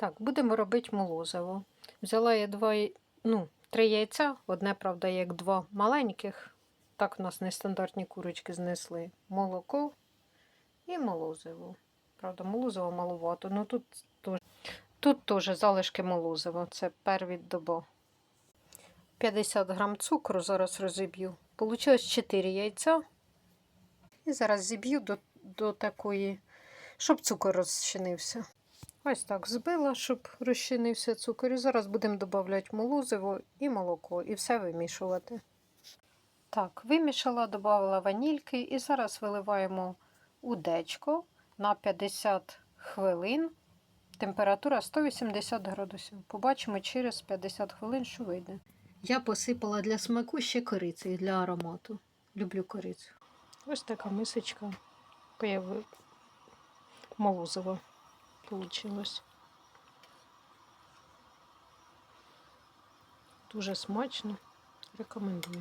Так, будемо робити молозиво. Взяла я два, ну, три яйця, одне, правда, як два маленьких. Так у нас нестандартні курочки знесли. Молоко і молозиво. Правда, молозиво маловато. Ну тут теж, тут теж залишки молозива. Це перві доба. 50 грам цукру зараз розіб'ю. Получилось 4 яйця. І зараз зіб'ю до, до такої, щоб цукор розчинився. Ось так збила, щоб розчинився цукор. І зараз будемо додавати молозиво і молоко, і все вимішувати. Так, вимішала, додала ванільки і зараз виливаємо у дечко на 50 хвилин. Температура 180 градусів. Побачимо через 50 хвилин, що вийде. Я посипала для смаку ще корицею для аромату. Люблю корицю. Ось така мисочка появи молозива получилось. Дуже смачно. Рекомендую.